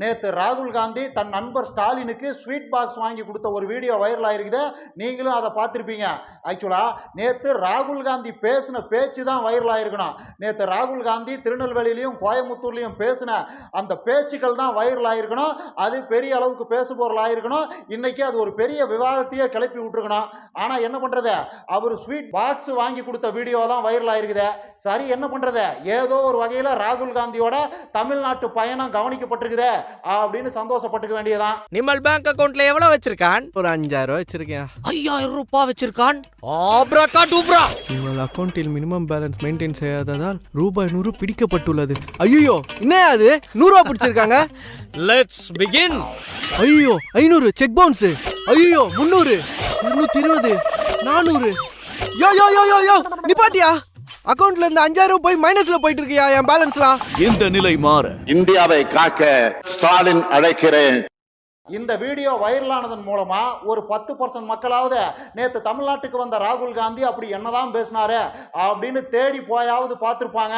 நேத்து ராகுல் காந்தி தன் நண்பர் ஸ்டாலினுக்கு ஸ்வீட் பாக்ஸ் வாங்கி கொடுத்த ஒரு வீடியோ வைரல் ஆயிருக்குது நீங்களும் அதை பார்த்துருப்பீங்க. ஆக்சுவலாக நேத்து ராகுல் காந்தி பேசின பேச்சு தான் வைரல் ஆயிருக்கணும் நேத்து ராகுல் காந்தி திருநெல்வேலியிலையும் கோயம்புத்தூர்லேயும் பேசின அந்த பேச்சுக்கள் தான் வைரல் ஆயிருக்கணும் அது பெரிய அளவுக்கு பேசுபொருள் ஆயிருக்கணும் இன்னைக்கு அது ஒரு பெரிய விவாதத்தையே கிளப்பி விட்டுருக்கணும். ஆனால் என்ன பண்ணுறது அவர் ஸ்வீட் பாக்ஸ் வாங்கி கொடுத்த வீடியோ தான் வைரல் ஆயிருக்குது சரி என்ன பண்ணுறது ஏதோ ஒரு வகையில் ராகுல் காந்தியோட தமிழ்நாட்டு பயணம் கவனிக்கப்பட்டிருக்குது. அப்படின்னு சந்தோஷப்பட்டுக்க வேண்டியதான் நிமல் பேங்க் அக்கவுண்ட்ல எவ்வளவு வச்சிருக்கான்? ஒரு அஞ்சாயிரம் ரூபாய் வச்சிருக்கேன். ஐயாயிரம் ரூபாய் வச்சிருக்கான்? ஆப்ரா டூப்ரா உங்கள் அக்கவுண்டில் மினிமம் பேலன்ஸ் மெயின்டைன் செய்யாததால் ரூபாய் நூறு பிடிக்கப்பட்டுள்ளது. ஐயோ என்ன அது? நூறுரூவா பிடிச்சிருக்காங்க? லெட்ஸ் பிகின் ஐயோ ஐநூறு செக் பவுன்ஸ் ஐயோ முந்நூறு இருநூத்தி இருபது நானூறு. யோ யோ யோ யோ யோ நிப்பாட்டியா? அக்கவுண்ட்ல இருந்து அஞ்சாயிரம் போய் மைனஸ்ல போயிட்டு இருக்கியா என் பேலன்ஸ்லாம் இந்த நிலை மாற இந்தியாவை காக்க ஸ்டாலின் அழைக்கிறேன். இந்த வீடியோ வைரலானதன் மூலமா ஒரு பத்து பர்சன்ட் மக்களாவது நேத்து தமிழ்நாட்டுக்கு வந்த ராகுல் காந்தி அப்படி என்னதான் பேசினாரு? அப்படின்னு தேடி போயாவது பார்த்துருப்பாங்க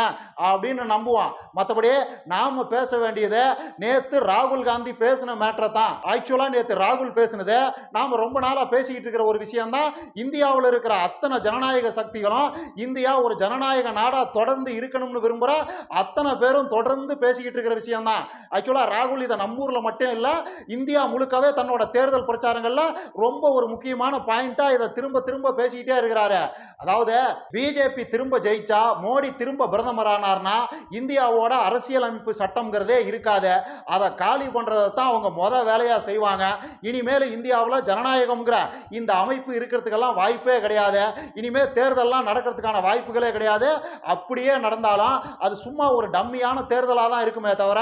அப்படின்னு நம்புவான் மற்றபடி நாம பேச வேண்டியது நேத்து ராகுல் காந்தி பேசின மேட்டரை தான். ஆக்சுவலா நேத்து ராகுல் பேசினது நாம ரொம்ப நாளா பேசிக்கிட்டு இருக்கிற ஒரு விஷயம்தான். இந்தியாவில் இருக்கிற அத்தனை ஜனநாயக சக்திகளும் இந்தியா ஒரு ஜனநாயக நாடா தொடர்ந்து இருக்கணும்னு விரும்புற அத்தனை பேரும் தொடர்ந்து பேசிக்கிட்டு இருக்கிற விஷயம்தான். ஆக்சுவலா ராகுல் இதை நம்ம மட்டும் இல்லை இந்தியா முழுக்கவே தன்னோட தேர்தல் பிரச்சாரங்களில் ரொம்ப ஒரு முக்கியமான பாயிண்ட்டாக இதை திரும்ப திரும்ப பேசிக்கிட்டே இருக்கிறாரு. அதாவது பிஜேபி திரும்ப ஜெயிச்சா மோடி திரும்ப பிரதமர் ஆனார்னா இந்தியாவோட அரசியலமைப்பு சட்டம்ங்கிறதே இருக்காது. அதை காலி பண்ணுறதை தான் அவங்க மொத வேலையாக செய்வாங்க. இனிமேல் இந்தியாவில் ஜனநாயகம்ங்கிற இந்த அமைப்பு இருக்கிறதுக்கெல்லாம் வாய்ப்பே கிடையாது. இனிமேல் தேர்தலெலாம் நடக்கிறதுக்கான வாய்ப்புகளே கிடையாது. அப்படியே நடந்தாலும் அது சும்மா ஒரு டம்மியான தேர்தலாக தான் இருக்குமே தவிர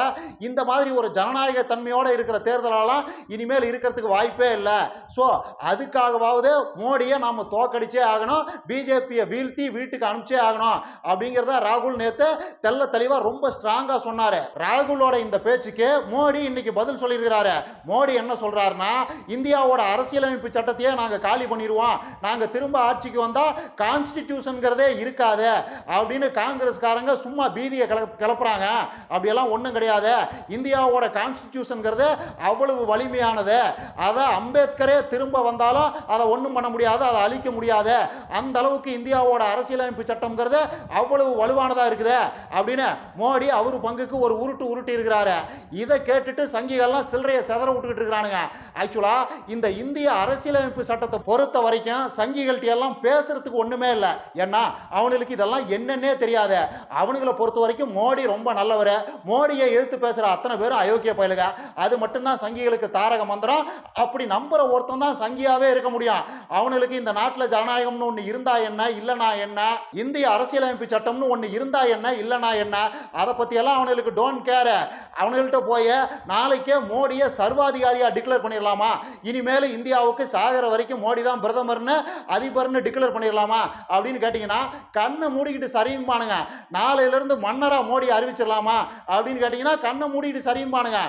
இந்த மாதிரி ஒரு ஜனநாயக தன்மையோடு இருக்கிற தேர்தலெல்லாம் இனிமேல் இருக்கிறதுக்கு வாய்ப்பே இல்லை. ஸோ அதுக்காகவாவது மோடியை நாம் தோக்கடிச்சே ஆகணும். பிஜேபியை வீழ்த்தி வீட்டுக்கு அனுப்பிச்சே ஆகணும் அப்படிங்கிறத ராகுல் நேத்து தெல்ல தெளிவாக ரொம்ப ஸ்ட்ராங்காக சொன்னார். ராகுலோட இந்த பேச்சுக்கு மோடி இன்னைக்கு பதில் சொல்லியிருக்கிறாரு. மோடி என்ன சொல்றாருன்னா இந்தியாவோட அரசியலமைப்பு சட்டத்தையே நாங்கள் காலி பண்ணிடுவோம் நாங்கள் திரும்ப ஆட்சிக்கு வந்தால் கான்ஸ்டிடியூஷனுங்கிறதே இருக்காது அப்படின்னு காங்கிரஸ்காரங்க சும்மா பீதியை கிள கிளப்புறாங்க. அப்படியெல்லாம் ஒன்றும் கிடையாது. இந்தியாவோட கான்ஸ்டிடியூஷனுங்கிறது அவ்வளவு வலிமையானது. அதை அம்பேத்கரே திரும்ப வந்தாலும் அதை ஒன்றும் பண்ண முடியாது அதை அழிக்க முடியாது. அந்த அளவு அளவுக்கு இந்தியாவோட அரசியலமைப்பு சட்டம்ங்கிறது அவ்வளவு வலுவானதாக இருக்குது அப்படின்னு மோடி அவர் பங்குக்கு ஒரு உருட்டு உருட்டி இருக்கிறாரு. இதை கேட்டுட்டு சங்கிகள்லாம் சில்லறையை செதற விட்டுக்கிட்டு இருக்கிறானுங்க. ஆக்சுவலாக இந்த இந்திய அரசியலமைப்பு சட்டத்தை பொறுத்த வரைக்கும் சங்கிகள்கிட்ட எல்லாம் பேசுறதுக்கு ஒன்றுமே இல்லை. ஏன்னா அவனுக்கு இதெல்லாம் என்னன்னே தெரியாது. அவனுங்களை பொறுத்த வரைக்கும் மோடி ரொம்ப நல்லவர். மோடியை எதிர்த்து பேசுகிற அத்தனை பேரும் அயோக்கிய பயலுக. அது மட்டும்தான் சங்கிகளுக்கு தாரக மந்திரம். அப்படி நம்புற ஒருத்தன் தான் சங்கியாவே இருக்க முடியும். அவனுக்கு இந்த நாட்டில் ஜனநாயகம்னு ஒன்று இருந்தா என்ன இல்லைனா என்ன இந்திய அரசியலமைப்பு சட்டம்னு ஒன்று இருந்தா என்ன இல்லைனா என்ன அதை பற்றியெல்லாம் அவனுக்கு டோன்ட் கேர் அவனுங்கள்ட்ட போய் நாளைக்கே மோடியை சர்வாதிகாரியாக டிக்ளேர் பண்ணிடலாமா இனிமேல் இந்தியாவுக்கு சாகிற வரைக்கும் மோடி தான் பிரதமர்னு அதிபர்னு டிக்ளேர் பண்ணிடலாமா அப்படின்னு கேட்டிங்கன்னா கண்ணை மூடிக்கிட்டு சரியும்பானுங்க. நாளையிலேருந்து மன்னராக மோடி அறிவிச்சிடலாமா அப்படின்னு கேட்டிங்கன்னா கண்ணை மூடிக்கிட்டு சரியும்பானுங்க.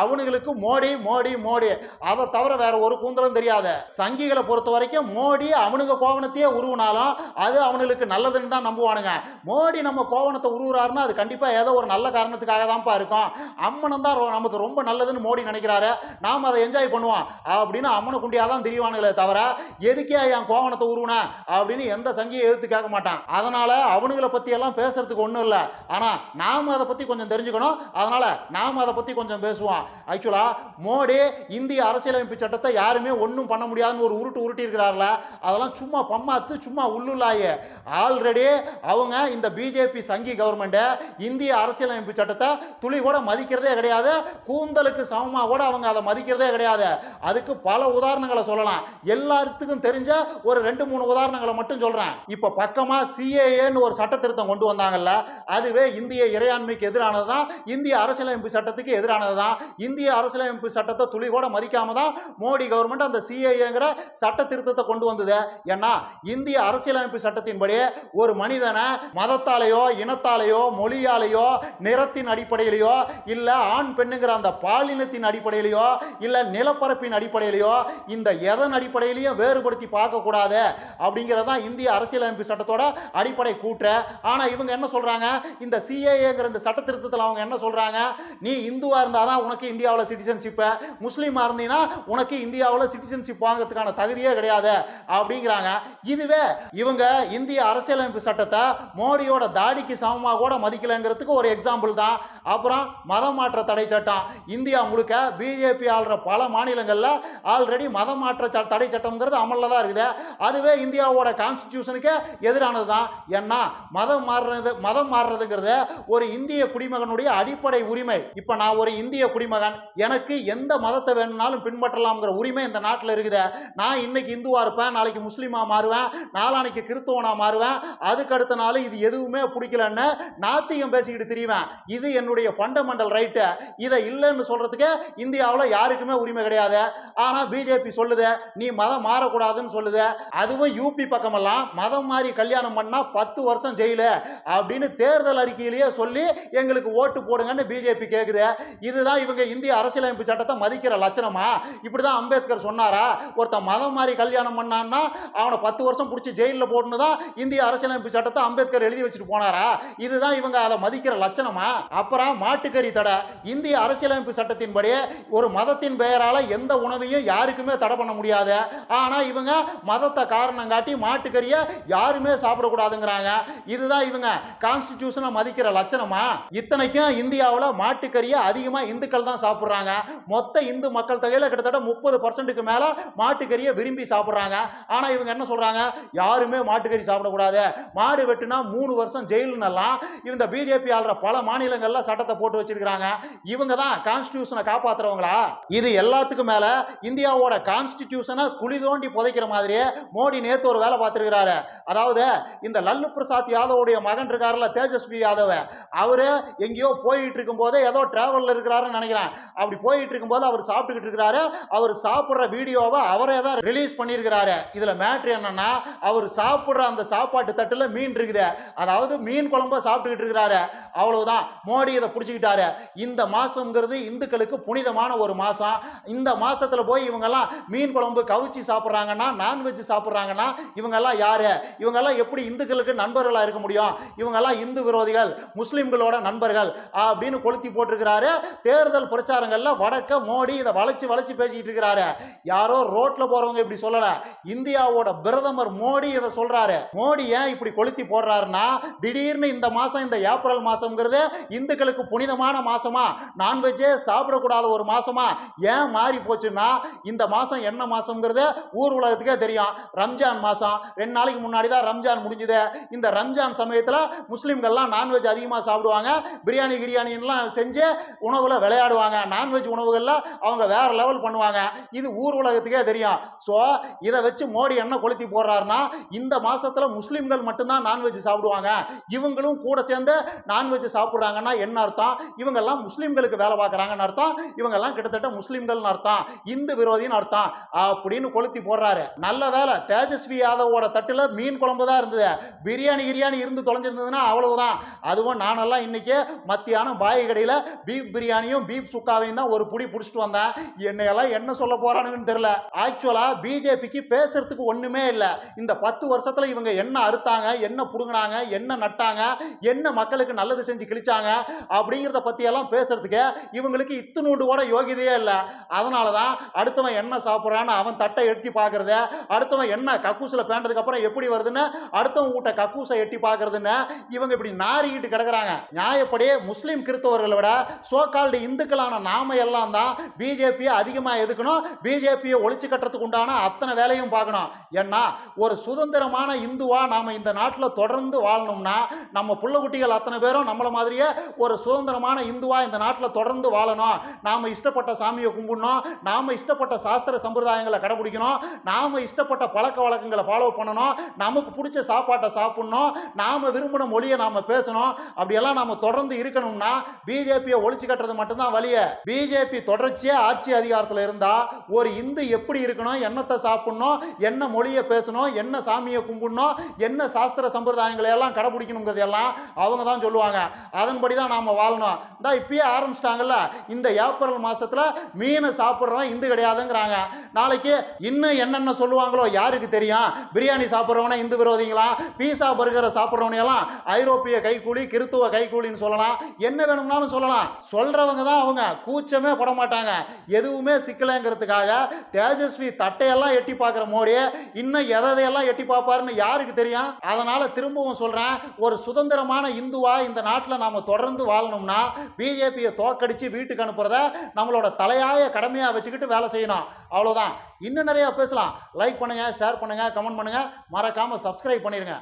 அவனுங்களுக்கு மோடி மோடி மோடி. அதை தவிர வேற ஒரு கூந்தலும் தெரியாது. சங்கிகளை பொறுத்த வரைக்கும் மோடி அவனுங்க கோவணத்தையே உருவினாலும் அது அவனுங்களுக்கு நல்லதுன்னு தான் நம்புவானுங்க. மோடி நம்ம கோவணத்தை உருவுறாருன்னா அது கண்டிப்பாக ஏதோ ஒரு நல்ல காரணத்துக்காக தான்ப்பா இருக்கும். அம்மனம் தான் நமக்கு ரொம்ப நல்லதுன்னு மோடி நினைக்கிறாரு. நாம் அதை என்ஜாய் பண்ணுவோம். அப்படின்னு அம்மனை குண்டியாக தான் தெரியவானுங்களே தவிர எதுக்கே என் கோவணத்தை உருவின அப்படின்னு எந்த சங்கியை எதிர்த்து கேட்க மாட்டான். அதனால் அவனுங்களை பற்றியெல்லாம் பேசுறதுக்கு ஒன்றும் இல்லை. ஆனால் நாம் அதை பற்றி கொஞ்சம் தெரிஞ்சுக்கணும். அதனால் நாம் அதை பற்றி கொஞ்சம் பேசுவோம். ஆக்சுவலாக மோடி இந்திய அரசியலமைப்பு சட்டத்தை யாருமே ஒன்றும் பண்ண முடியாதுன்னு ஒரு உருட்டு உருட்டி இருக்கிறார்ல அதெல்லாம் சும்மா பம்மாத்து சும்மா உள்ளுள்ளாயே ஆல்ரெடி அவங்க இந்த பிஜேபி சங்கி கவர்மெண்ட்டை இந்திய அரசியலமைப்பு சட்டத்தை துளி கூட மதிக்கிறதே கிடையாது. கூந்தலுக்கு சமமாக கூட அவங்க அதை மதிக்கிறதே கிடையாது. அதுக்கு பல உதாரணங்களை சொல்லலாம். எல்லாத்துக்கும் தெரிஞ்ச ஒரு ரெண்டு மூணு உதாரணங்களை மட்டும் சொல்கிறேன் இப்போ பக்கமாக சிஏஏன்னு ஒரு சட்ட திருத்தம் கொண்டு வந்தாங்கல்ல அதுவே இந்திய இறையாண்மைக்கு எதிரானது தான் இந்திய அரசியலமைப்பு சட்டத்துக்கு எதிரானது தான். இந்திய அரசியலமைப்பு சட்டத்தை துளி கூட மதிக்காம தான் மோடி கவர்மெண்ட் அந்த சிஏஏங்கிற சட்ட திருத்தத்தை கொண்டு வந்தது. ஏன்னா இந்திய அரசு அரசியலமைப்பு சட்டத்தின்படி ஒரு மனிதனை மதத்தாலேயோ இனத்தாலேயோ மொழியாலேயோ நிறத்தின் அடிப்படையிலையோ இல்லை ஆண் பெண்ணுங்கிற அந்த பாலினத்தின் அடிப்படையிலையோ இல்லை நிலப்பரப்பின் அடிப்படையிலையோ இந்த எதன் அடிப்படையிலையும் வேறுபடுத்தி பார்க்கக்கூடாது அப்படிங்கிறது தான் இந்திய அரசியலமைப்பு சட்டத்தோட அடிப்படை கூற்று. ஆனால் இவங்க என்ன சொல்கிறாங்க இந்த சிஏங்கிற இந்த சட்ட திருத்தத்தில் அவங்க என்ன சொல்கிறாங்க நீ இந்துவாக இருந்தால் தான் உனக்கு இந்தியாவில் சிட்டிசன்ஷிப்பு முஸ்லீமாக இருந்தீங்கன்னா உனக்கு இந்தியாவில் சிட்டிசன்ஷிப் வாங்குறதுக்கான தகுதியே கிடையாது அப்படிங்கிறாங்க. இதுவே இவங்க இந்திய அரசியலமைப்பு சட்டத்தை மோடியோட தாடிக்கு சமமாக கூட மதிக்கலைங்கிறதுக்கு ஒரு எக்ஸாம்பிள் தான். அப்புறம் மதம் மாற்ற தடை சட்டம். இந்தியா முழுக்க பிஜேபி ஆள்ற பல மாநிலங்களில் ஆல்ரெடி மதம் மாற்ற ச- தடை சட்டம்ங்கிறது அமலில் தான் இருக்குது. அதுவே இந்தியாவோட கான்ஸ்டிடியூஷனுக்கு எதிரானது தான். ஏன்னா மதம் மாறுறது மதம் மாறுறதுங்கிறது ஒரு இந்திய குடிமகனுடைய அடிப்படை உரிமை. இப்போ நான் ஒரு இந்திய குடிமகன். எனக்கு எந்த மதத்தை வேணும்னாலும் பின்பற்றலாம்ங்கிற உரிமை இந்த நாட்டில் இருக்குது. நான் இன்னைக்கு இந்துவாக இருப்பேன் நாளைக்கு முஸ்லீமாக மாறுவேன் நாளானைக்கு நான் மாறுவேன். அதுக்கு அடுத்த நாள் இது எதுவுமே பிடிக்கலன்னு நாத்தியம் பேசிக்கிட்டு திரிவேன். இது என்னுடைய ஃபண்டமெண்டல் ரைட்டு இதை இல்லைன்னு சொல்றதுக்கு இந்தியாவில் யாருக்குமே உரிமை கிடையாது. ஆனால் பிஜேபி சொல்லுது நீ மதம் மாறக்கூடாதுன்னு சொல்லுது. அதுவும் யூபி பக்கமெல்லாம் மதம் மாறி கல்யாணம் பண்ணா பத்து வருஷம் ஜெயிலு. அப்படின்னு தேர்தல் அறிக்கையிலேயே சொல்லி எங்களுக்கு ஓட்டு போடுங்கன்னு பிஜேபி கேட்குது இதுதான் இவங்க இந்திய அரசியலமைப்பு சட்டத்தை மதிக்கிற லட்சணமா? இப்படி தான் அம்பேத்கர் சொன்னாரா? ஒருத்தன் மதம் மாறி கல்யாணம் பண்ணான்னா அவனை பத்து வருஷம் பிடிச்சி ஜெயிலில் போட்டுன்னு தான் இந்திய அரசியலமைப்பு சட்டத்தை அம்பேத்கர் எழுதி வச்சுட்டு போனாரா? இதுதான் இவங்க அதை மதிக்கிற லட்சணமா? அப்புறம் மாட்டுக்கறி தடை. இந்திய அரசியலமைப்பு சட்டத்தின்படி ஒரு மதத்தின் பெயரால எந்த உணவையும் யாருக்குமே தடை பண்ண முடியாது. ஆனா இவங்க மதத்தை காரணம் காட்டி மாட்டுக்கறியை யாருமே சாப்பிடக்கூடாதுங்கிறாங்க. இதுதான் இவங்க கான்ஸ்டிடியூஷனை மதிக்கிற லட்சணமா? இத்தனைக்கும் இந்தியாவில் மாட்டுக்கறியை அதிகமாக இந்துக்கள் தான் சாப்பிட்றாங்க. மொத்த இந்து மக்கள் தொகையில் கிட்டத்தட்ட முப்பது பர்சன்ட்டுக்கு மேலே மாட்டுக்கறியை விரும்பி சாப்பிட்றாங்க. ஆனால் இவங்க என்ன சொல்கிறாங்க யாருமே மாட்டுக்கறி சாப்பிடக்கூடாது. மாடு வெட்டுனா மூணு வருஷம் ஜெயிலுன்னெல்லாம் இந்த பிஜேபி ஆள்ற பல மாநிலங்களில் சட்டத்தை போட்டு வச்சிருக்கிறாங்க. இவங்க தான் கான்ஸ்டியூஷனை காப்பாத்துறவங்களா? இது எல்லாத்துக்கும் மேல இந்தியாவோட கான்ஸ்டிடியூஷனை குழி தோண்டி புதைக்கிற மாதிரியே மோடி நேத்து ஒரு வேலை பார்த்துருக்கிறாரு. அதாவது இந்த லல்லு பிரசாத் யாதவுடைய மகன் இருக்காருல்ல தேஜஸ்வி யாதவ. அவரு எங்கேயோ போயிட்டு இருக்கும்போது ஏதோ டிராவலில் இருக்கிறாருன்னு நினைக்கிறேன். அப்படி போயிட்டு இருக்கும்போது அவர் சாப்பிட்டுக்கிட்டு இருக்கிறாரு. அவர் சாப்பிட்ற வீடியோவை அவரே தான் ரிலீஸ் பண்ணியிருக்கிறாரு. இதில் மேட்ரு என்னன்னா அவர் சாப்பிட்ற அந்த சாப்பாட்டு தட்டில் மீன் இருக்குது. அதாவது மீன் குழம்ப சாப்பிட்டுக்கிட்டு இருக்கிறாரு. அவ்வளவுதான். மோடி இதை பிடிச்சிக்கிட்டாரு. இந்த மாதங்கிறது இந்துக்களுக்கு புனிதமான ஒரு மாதம் இந்த மாதத்தில் போய் இவங்கெல்லாம் மீன் குழம்பு கவிச்சி சாப்பிட்றாங்கன்னா நான்வெஜ் சாப்பிட்றாங்கன்னா இவங்கெல்லாம் யார்? இவங்கெல்லாம் எப்படி இந்துக்களுக்கு நண்பர்களாக இருக்க முடியும்? இவங்கெல்லாம் இந்து விரோதிகள் முஸ்லீம்களோட நண்பர்கள் அப்படின்னு கொளுத்தி போட்டிருக்கிறாரு. தேர்தல் பிரச்சாரங்களில் வடக்க மோடி இதை வளைச்சு வளைச்சு பேசிக்கிட்டு இருக்கிறாரு. யாரோ ரோட்டில் போகிறவங்க இப்படி சொல்லலை. இந்தியாவோட பிரதமர் மோடி இதை சொல்றாரு. மோடி ஏன் இப்படி கொளுத்தி போடுறாருன்னா திடீர்னு இந்த மாசம் இந்த ஏப்ரல் மாசம்ங்கிறது இந்துக்களுக்கு புனிதமான மாசமா? நான்வெஜ்ஜே சாப்பிடக்கூடாத ஒரு மாசமா? ஏன் மாறி போச்சுன்னா இந்த மாசம் என்ன மாசம்ங்கிறது ஊர் உலகத்துக்கே தெரியும். ரம்ஜான் மாசம். ரெண்டு நாளைக்கு முன்னாடி தான் ரம்ஜான் முடிஞ்சுது. இந்த ரம்ஜான் சமயத்தில் முஸ்லீம்கள்லாம் நான்வெஜ் அதிகமாக சாப்பிடுவாங்க. பிரியாணி கிரியாணின்லாம் செஞ்சு உணவில் விளையாடுவாங்க. நான்வெஜ் உணவுகளில் அவங்க வேறு லெவல் பண்ணுவாங்க. இது ஊர் உலகத்துக்கே தெரியும். ஸோ இதை வச்சு மோடி என்ன கொளுத்தி போடுறாருன்னா இந்த மாசத்துல முஸ்லீம்கள் மட்டும்தான் நான்வெஜ் சாப்பிடுவாங்க. இவங்களும் கூட சேர்ந்து நான்வெஜ் சாப்பிட்றாங்கன்னா என்ன அர்த்தம்? இவங்கெல்லாம் முஸ்லீம்களுக்கு வேலை பார்க்குறாங்கன்னு அர்த்தம். இவங்கெல்லாம் கிட்டத்தட்ட முஸ்லீம்கள்னு அர்த்தம். இந்து விரோதின்னு அர்த்தம். அப்படின்னு கொளுத்தி போடுறாரு. நல்ல வேலை. தேஜஸ்வி யாதவோட தட்டுல மீன் குழம்பு தான் இருந்தது. பிரியாணி கிரியாணி இருந்து தொலைஞ்சிருந்ததுன்னா அவ்வளவுதான். அதுவும் நானெல்லாம் இன்னைக்கு மத்தியானம் பாய் கடையில் பீஃப் பிரியாணியும் பீஃப் சுக்காவையும் தான் ஒரு புடி பிடிச்சிட்டு வந்தேன். என்னையெல்லாம் என்ன சொல்ல போறானுங்கன்னு தெரியல. ஆக்சுவலா பிஜேபிக்கு பேசுறதுக்கு ஒண்ணுமே இல்லை. இந்த பத்து வருஷத்துல இவங்க என்ன அறுத்தாங்க என்ன புடுங்கினாங்க என்ன நட்டாங்க என்ன மக்களுக்கு நல்லது செஞ்சு கிழிச்சாங்க அப்படிங்கிறத பத்தி எல்லாம் பேசுறதுக்கு இவங்களுக்கு இத்துணூண்டு கூட யோகிதையே இல்லை. அதனால தான் அடுத்தவன் என்ன சாப்பிட்றான்னு அவன் தட்டை எட்டி பாக்குறத அடுத்தவன் என்ன கக்கூசில் பேண்டதுக்கு அப்புறம் எப்படி வருதுன்னு அடுத்தவன் வீட்டை கக்கூசை எட்டி பார்க்கறதுன்னு இவங்க இப்படி நாறிக்கிட்டு கிடக்குறாங்க. நியாயப்படி முஸ்லீம் கிறிஸ்தவர்களை விட சோகால்டு இந்துக்களான நாம எல்லாம் தான் பிஜேபியை அதிகமாக எதுக்கணும் பிஜேபியை ஒழிச்சு கட்டுறதுக்கு உண்டான அத்தனை வேலையும் பார்க்கணும். ஏன்னா ஒரு சுதந்திரமான இந்துவா நாம் இந்த நாட்டில் தொடர்ந்து வாழணும்னா நம்ம புள்ள குட்டிகள் அத்தனை பேரும் நம்மளை மாதிரியே ஒரு சுதந்திரமான இந்துவா இந்த நாட்டில் தொடர்ந்து வாழணும். நாம் இஷ்டப்பட்ட சாமியை கும்பிடணும். நாம் இஷ்டப்பட்ட சாஸ்திர சம்பிரதாயங்களை கடைபிடிக்கணும். நாம் இஷ்டப்பட்ட பழக்க வழக்கங்களை ஃபாலோ பண்ணணும். நமக்கு பிடிச்ச சாப்பாட்டை சாப்பிடணும். நாம் விரும்பின மொழியை நாம் பேசணும். அப்படியெல்லாம் நாம் தொடர்ந்து இருக்கணும்னா பிஜேபியை ஒழிச்சு கட்டுறது மட்டும்தான் வழியை. பிஜேபி தொடர்ச்சியாக ஆட்சி அதிகாரத்தில் இருந்தால் ஒரு இந்து எப்படி இருக்கணும்? என்னத்தை சாப்பிடணும்? என்ன மொழியை பேசணும்? என்ன சாமியை கும்பிடணும் என்ன சாஸ்திர சம்பிரதாயங்களை எல்லாம் கடைபிடிக்கணுங்கிறது எல்லாம் அவங்க தான் சொல்லுவாங்க. அதன்படி தான் நாம வாழணும். இந்த இப்பயே ஆரம்பிச்சிட்டாங்கல்ல இந்த ஏப்ரல் மாசத்துல மீனை சாப்பிட்றோம் இந்து கிடையாதுங்கிறாங்க. நாளைக்கு இன்னும் என்னென்ன சொல்லுவாங்களோ யாருக்கு தெரியும்? பிரியாணி சாப்பிட்றவன இந்து விரோதிங்களா? பீஸா பர்கரை சாப்பிட்றவனையெல்லாம் ஐரோப்பிய கைக்கூலி கிறித்துவ கைக்கூலின்னு சொல்லலாம். என்ன வேணும்னாலும் சொல்லலாம். சொல்கிறவங்க தான் அவங்க. கூச்சமே பட மாட்டாங்க எதுவுமே சிக்கலைங்கிறதுக்காக தேஜஸ்வி தட்டையெல்லாம் எட்டி பார்க்குற மோடி இன்னும் எதையெல்லாம் எட்டி பார்ப்பாருன்னு யாருக்கு தெரியும்? அதனால திரும்பவும் சொல்றேன் ஒரு சுதந்திரமான இந்துவா இந்த நாட்டில் நாம தொடர்ந்து வாழணும்னா பிஜேபியை தோக்கடிச்சு வீட்டுக்கு அனுப்புறத நம்மளோட தலையாய கடமையாக வச்சுக்கிட்டு வேலை செய்யணும். அவ்வளோதான் இன்னும் நிறைய பேசலாம். லைக் பண்ணுங்க ஷேர் பண்ணுங்க கமெண்ட் பண்ணுங்க. மறக்காம சப்ஸ்கிரைப் பண்ணிருங்க.